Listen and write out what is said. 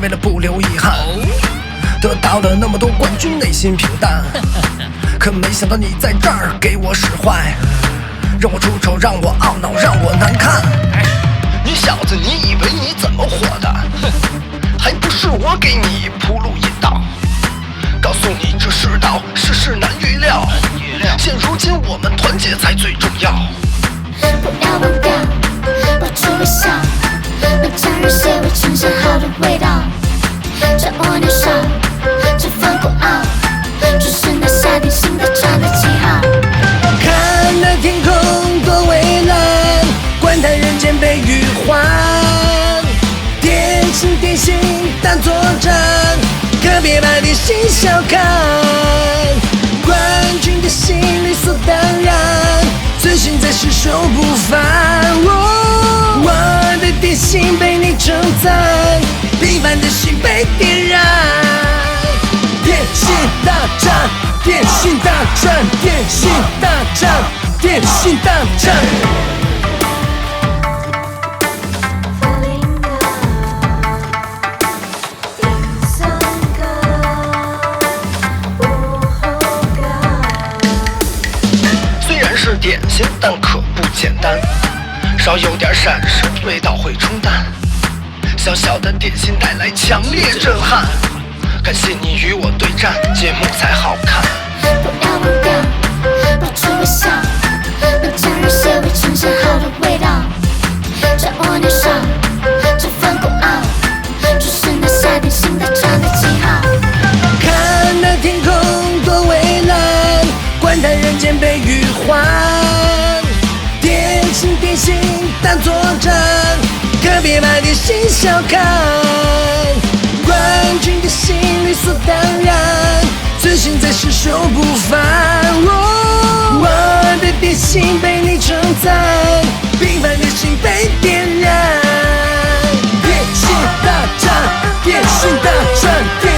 为了不留遗憾。得到了那么多冠军，内心平淡。可没想到你在这儿给我使坏，让我出丑，让我懊恼，让我难看。你小子，你以为你怎么活的？还不是我给你铺路引导，告诉你这世道世事难预料。那家人血味呈现好的味道。趁我年少，这份孤傲，只是那下定心的站的记号。看那天空多蔚蓝，管它人间悲与欢。点心点心当作战，可别把点心小看。正在，平凡的心被点燃。电信大战，电信大战，电信大战，电信大战。虽然是点心，但可不简单，稍有点闪失，味道会冲淡。小小的点心带来强烈震撼，感谢你与我对战，节目才好看。把点新笑看。冠军的心理所当然，自信在是手不凡。我的点心被你称赞，平凡的心被点燃。电信大战，电信大战，电